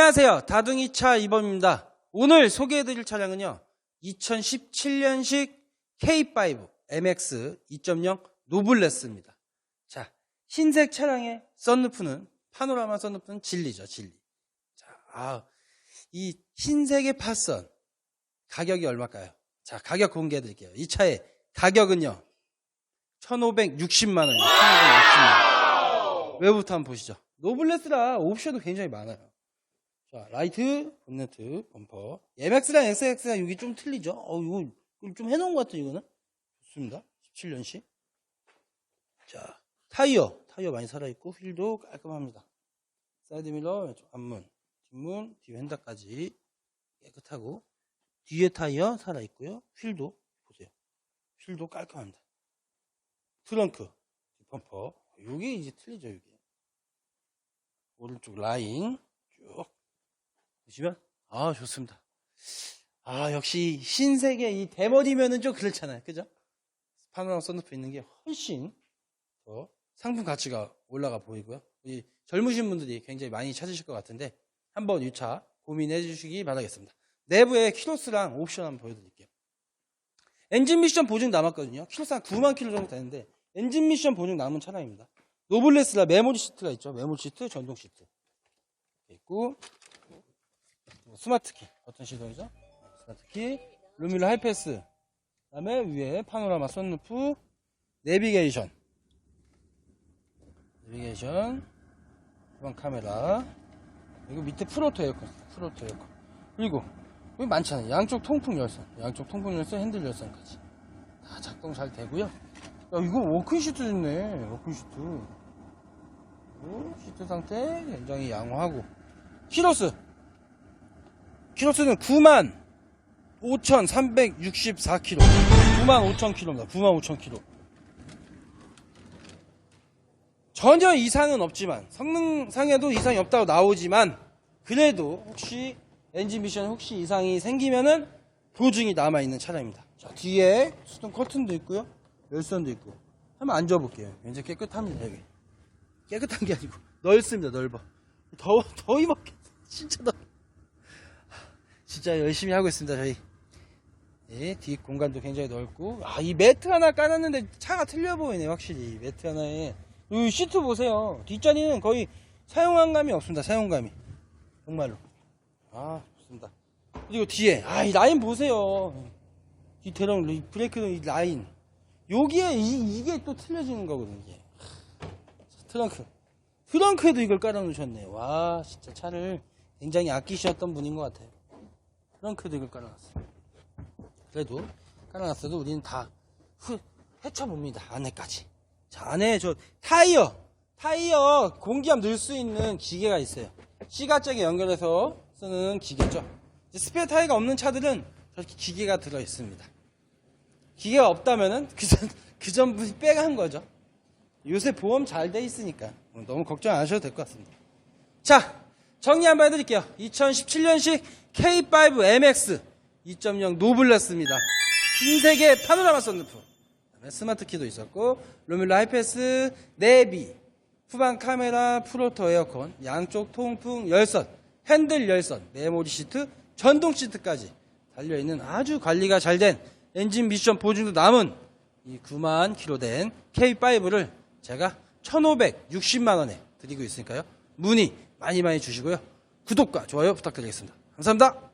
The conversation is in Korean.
안녕하세요. 다둥이차 이범입니다. 오늘 소개해드릴 차량은요. 2017년식 K5 MX 2.0 노블레스입니다. 자, 흰색 차량의 썬루프는 파노라마 썬루프는 진리죠, 진리. 자, 아, 이 흰색의 파선 가격이 얼마일까요? 자, 가격 공개해드릴게요. 이 차의 가격은요. 1,560만 원이에요. 1,560만 원. 외부부터 한번 보시죠. 노블레스라 옵션도 굉장히 많아요. 자, 라이트, 본네트, 범퍼. MX랑 XX랑 여기 좀 틀리죠? 어, 이거 좀 해놓은 것 같아요, 이거는. 좋습니다. 17년식. 자, 타이어. 타이어 많이 살아있고, 휠도 깔끔합니다. 사이드밀러, 앞문, 뒷문, 뒤 휀다까지 깨끗하고, 뒤에 타이어 살아있고요. 휠도, 보세요. 휠도 깔끔합니다. 트렁크, 뒷범퍼. 요게 이제 틀리죠, 이게. 오른쪽 라인 쭉 보시면 아 좋습니다. 아 역시 흰색의 이 대머리면은 좀 그렇잖아요, 그죠? 파노라마 썬루프 있는 게 훨씬 더 상품 가치가 올라가 보이고요. 이 젊으신 분들이 굉장히 많이 찾으실 것 같은데 한번 이차 고민해 주시기 바라겠습니다. 내부에 키로수랑 옵션 한번 보여드릴게요. 엔진 미션 보증 남았거든요. 키로수 한 9만 킬로 정도 되는데 엔진 미션 보증 남은 차량입니다. 노블레스라 메모리 시트가 있죠. 메모리 시트, 전동 시트 있고 뭐 스마트키 어떤 시동이죠? 스마트키, 루밀러 하이패스, 그 다음에 위에 파노라마 썬루프, 내비게이션, 내비게이션, 후방 카메라, 그리고 밑에 프로토 에어컨, 프로토 에어컨. 그리고 여기 많잖아요. 양쪽 통풍 열선, 양쪽 통풍 열선, 핸들 열선까지 다 작동 잘 되고요. 야, 이거 워크 시트 좋네. 워크 시트. 그리고 시트 상태 굉장히 양호하고. 키로스. 키로수는 9만 5,364km. 9만 5천 킬로입니다. 9만 5천 킬로. 전혀 이상은 없지만 성능상에도 이상이 없다고 나오지만 그래도 혹시 엔진 미션 혹시 이상이 생기면은 보증이 남아 있는 차량입니다. 자 뒤에 수동 커튼도 있고요, 열선도 있고. 한번 앉아볼게요. 굉장히 깨끗합니다 여기. 깨끗한 게 아니고 넓습니다 넓어. 더워 더위 먹겠. 진짜 더. 진짜 열심히 하고 있습니다 저희. 예, 뒷 공간도 굉장히 넓고. 아 이 매트 하나 깔았는데 차가 틀려 보이네 확실히. 매트 하나에. 이 시트 보세요. 뒷자리는 거의 사용한 감이 없습니다 사용감이. 정말로. 아 좋습니다. 그리고 뒤에. 아 이 라인 보세요. 이 대령 이 브레이크 이 라인. 여기에 이, 이게 또 틀려지는 거거든요 이게. 트렁크. 트렁크에도 이걸 깔아 놓으셨네. 와 진짜 차를 굉장히 아끼셨던 분인 것 같아요 트렁크에도 이걸 깔아놨어요. 그래도 깔아놨어도 우리는 다 후, 헤쳐봅니다 안에까지. 자 안에 저 타이어 타이어 공기압 넣을 수 있는 기계가 있어요. 시가짝에 연결해서 쓰는 기계죠. 스페어 타이어가 없는 차들은 저렇게 기계가 들어 있습니다. 기계가 없다면은 그전 그 전 분이 빼간 거죠. 요새 보험 잘 돼 있으니까. 너무 걱정 안 하셔도 될 것 같습니다. 자 정리 한번 해드릴게요 2017년식 K5 MX 2.0 노블레스입니다. 흰색의 파노라마. 그다음에 스마트 키도 있었고 루밀러 하이패스, 내비, 후방 카메라, 프로토 에어컨, 양쪽 통풍 열선, 핸들 열선, 메모리 시트, 전동 시트까지 달려 있는 아주 관리가 잘 된 엔진 미션 보증도 남은 이 9만 킬로 된 K5를 제가 1,560만 원에 드리고 있으니까요. 문의 많이 많이 주시고요. 구독과 좋아요 부탁드리겠습니다. 감사합니다.